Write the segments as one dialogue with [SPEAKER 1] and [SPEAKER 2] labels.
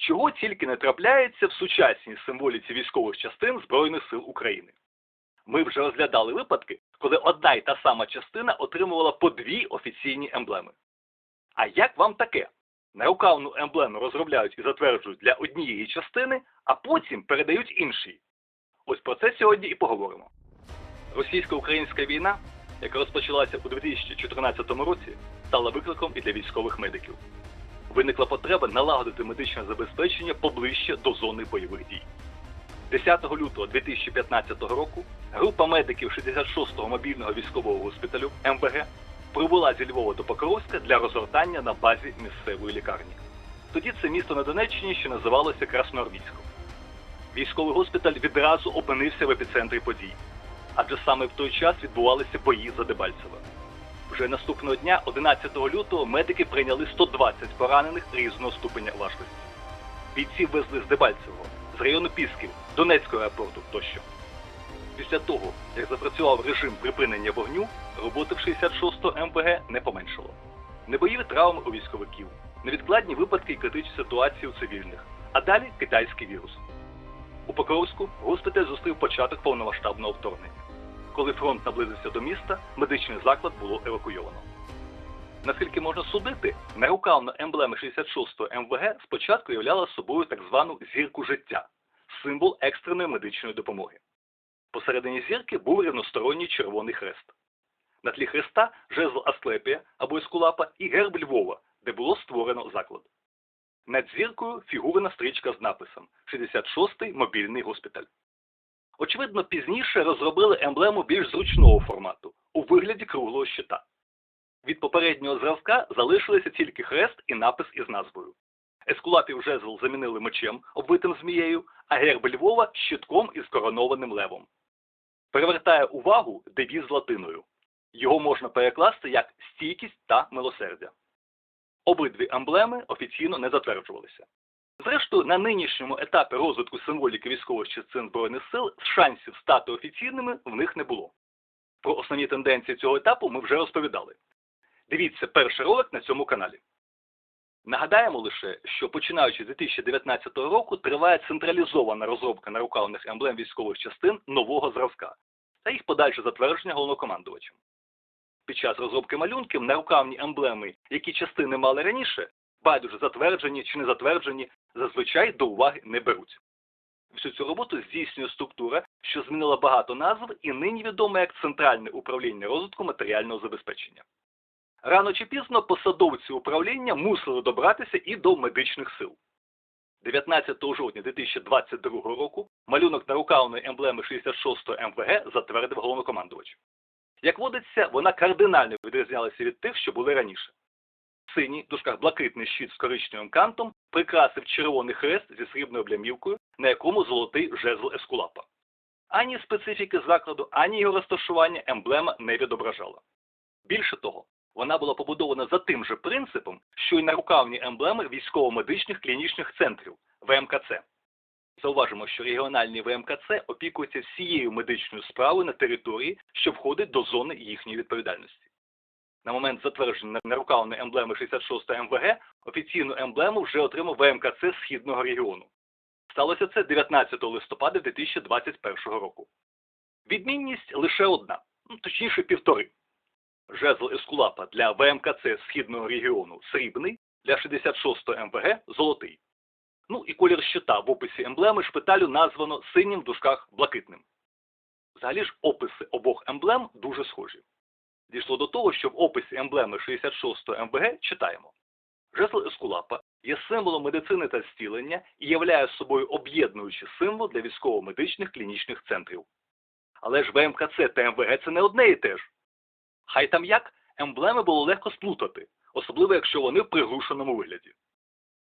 [SPEAKER 1] чого тільки не трапляється в сучасній символіці військових частин Збройних сил України. Ми вже розглядали випадки, коли одна й та сама частина отримувала по дві офіційні емблеми. А як вам таке? Нарукавну емблему розробляють і затверджують для однієї частини, а потім передають іншій. Ось про це сьогодні і поговоримо. Російсько-українська війна, яка розпочалася у 2014 році, стала викликом і для військових медиків. Виникла потреба налагодити медичне забезпечення поближче до зони бойових дій. 10 лютого 2015 року група медиків 66-го мобільного військового госпіталю МВГ прибула зі Львова до Покровська для розгортання на базі місцевої лікарні. Тоді це місто на Донеччині, що називалося Красноармійськом. Військовий госпіталь відразу опинився в епіцентрі подій, адже саме в той час відбувалися бої за Дебальцеве. Вже наступного дня, 11 лютого, медики прийняли 120 поранених різного ступеня важкості. Бійців везли з Дебальцевого, з району Пісків, Донецького аеропорту тощо. Після того, як запрацював режим припинення вогню, роботи в 66-го МВГ не поменшало. Небойові травми у військовиків, невідкладні випадки і критичні ситуації у цивільних, а далі китайський вірус. У Покровську госпіталь зустрів початок повномасштабного вторгнення. Коли фронт наблизився до міста, медичний заклад було евакуйовано. Наскільки можна судити, нерукавна емблема 66-го МВГ спочатку являла собою так звану зірку життя символ екстреної медичної допомоги. Посередині зірки був рівносторонній червоний хрест. На тлі хреста жезл Асклепія або Ескулапа і герб Львова, де було створено заклад. Над зіркою фігурна стрічка з написом 66-й мобільний госпіталь. Очевидно, пізніше розробили емблему більш зручного формату у вигляді круглого щита. Від попереднього зразка залишилися тільки хрест і напис із назвою. Ескулапів жезл замінили мечем, обвитим змією, а герб Львова щитком із коронованим левом. Привертає увагу девіз з латиною. Його можна перекласти як стійкість та милосердя. Обидві емблеми офіційно не затверджувалися. Зрештою, на нинішньому етапі розвитку символіки військових частин Збройних сил шансів стати офіційними в них не було. Про основні тенденції цього етапу ми вже розповідали. Дивіться перший ролик на цьому каналі. Нагадаємо лише, що починаючи з 2019 року триває централізована розробка нарукавних емблем військових частин нового зразка та їх подальше затвердження головнокомандувачем. Під час розробки малюнків нарукавні емблеми, які частини мали раніше, байдуже затверджені чи не затверджені, зазвичай до уваги не беруть. Всю цю роботу здійснює структура, що змінила багато назв і нині відома як Центральне управління розвитку матеріального забезпечення. Рано чи пізно посадовці управління мусили добратися і до медичних сил. 19 жовтня 2022 року малюнок нарукавної емблеми 66-го МВГ затвердив головнокомандувач. Як водиться, вона кардинально відрізнялася від тих, що були раніше. Синій, дужках блакитний щит з коричневим кантом прикрасив червоний хрест зі срібною облямівкою, на якому золотий жезл ескулапа. Ані специфіки закладу, ані його розташування емблема не відображала. Більше того, вона була побудована за тим же принципом, що й нарукавні емблеми військово-медичних клінічних центрів ВМКЦ. Зауважимо, що регіональні ВМКЦ опікуються всією медичною справою на території, що входить до зони їхньої відповідальності. На момент затвердження нарукавної емблеми 66 МВГ офіційну емблему вже отримав ВМКЦ Східного регіону. Сталося це 19 листопада 2021 року. Відмінність лише одна, ну, точніше півтори. Жезл Ескулапа для ВМКЦ Східного регіону срібний, для 66 МВГ золотий. Ну і колір щита в описі емблеми шпиталю названо синім в дужках блакитним. Взагалі ж описи обох емблем дуже схожі. Дійшло до того, що в описі емблеми 66-го МВГ читаємо. Жезл Ескулапа є символом медицини та зцілення і являє собою об'єднуючий символ для військово-медичних клінічних центрів. Але ж ВМКЦ та МВГ це не одне і те ж. Хай там як, емблеми було легко сплутати, особливо якщо вони в приглушеному вигляді.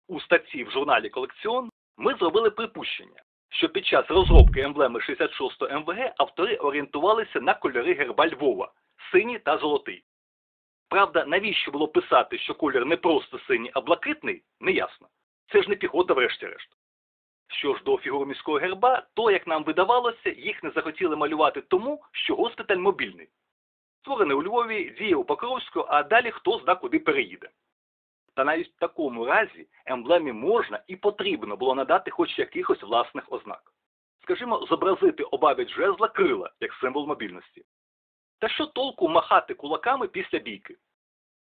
[SPEAKER 1] У статті в журналі Колекціон ми зробили припущення, що під час розробки емблеми 66-го МВГ автори орієнтувалися на кольори герба Львова синій та золотий. Правда, навіщо було писати, що колір не просто синій, а блакитний, неясно. Це ж не піхота, врешті-решт. Що ж до фігур міського герба, то, як нам видавалося, їх не захотіли малювати тому, що госпіталь мобільний. Створений у Львові, діє у Покровську, а далі хто зна куди переїде. Та навіть в такому разі емблемі можна і потрібно було надати хоч якихось власних ознак. Скажімо, зобразити обабіч жезла крила як символ мобільності. Та що толку махати кулаками після бійки?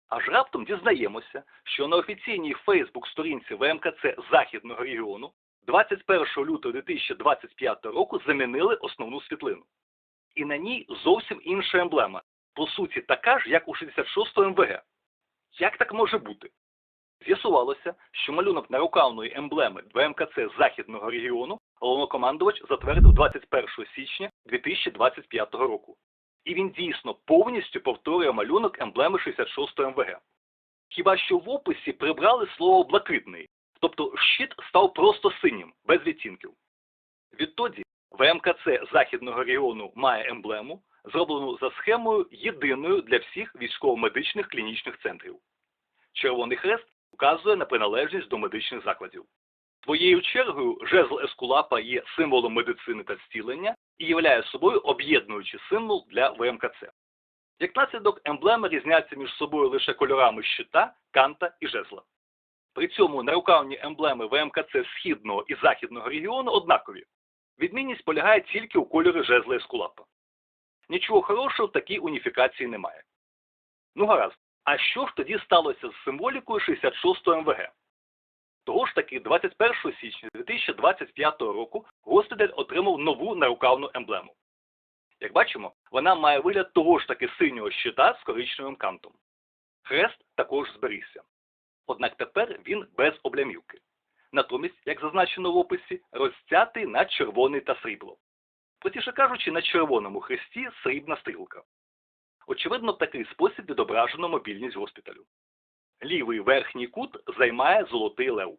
[SPEAKER 1] Аж раптом дізнаємося, що на офіційній Фейсбук-сторінці ВМКЦ Західного регіону 21 лютого 2025 року замінили основну світлину. І на ній зовсім інша емблема, по суті така ж, як у 66 МВГ. Як так може бути? З'ясувалося, що малюнок нарукавної емблеми ВМКЦ Західного регіону головнокомандувач затвердив 21 січня 2025 року. І він дійсно повністю повторює малюнок емблеми 66 МВГ. Хіба що в описі прибрали слово блакитний, тобто щит став просто синім, без відтінків. Відтоді ВМКЦ Західного регіону має емблему, зроблену за схемою єдиною для всіх військово-медичних клінічних центрів. Червоний хрест вказує на приналежність до медичних закладів. Своєю чергою жезл Ескулапа є символом медицини та зцілення і являє собою об'єднуючий символ для ВМКЦ. Як наслідок, емблеми різняться між собою лише кольорами щита, канта і жезла. При цьому нарукавні емблеми ВМКЦ Східного і Західного регіону однакові. Відмінність полягає тільки у кольорі жезла Ескулапа. Нічого хорошого в такій уніфікації немає. Ну гаразд, а що ж тоді сталося з символікою 66 МВГ? Того ж таки, 21 січня 2025 року госпіталь отримав нову нарукавну емблему. Як бачимо, вона має вигляд того ж таки синього щита з коричневим кантом. Хрест також зберігся. Однак тепер він без облямівки. Натомість, як зазначено в описі, розцятий на червоний та срібло. Простіше кажучи, на червоному хресті срібна стрілка. Очевидно, в такий спосіб відображено мобільність госпіталю. Лівий верхній кут займає золотий лев.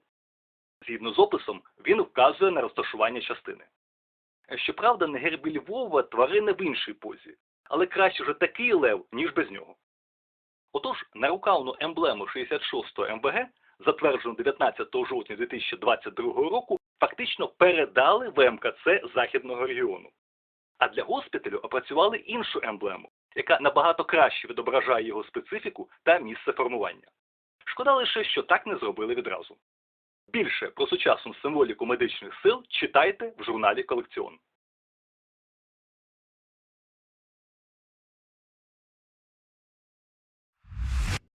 [SPEAKER 1] Згідно з описом, він вказує на розташування частини. Щоправда, на гербі Львова тварина в іншій позі, але краще вже такий лев, ніж без нього. Отож, нарукавну емблему 66-го МВГ, затверджену 19 жовтня 2022 року, фактично передали в МКЦ Західного регіону. А для госпіталю опрацювали іншу емблему, яка набагато краще відображає його специфіку та місце формування. Шкода лише, що так не зробили відразу. Більше про сучасну символіку медичних сил читайте в журналі Колекціон.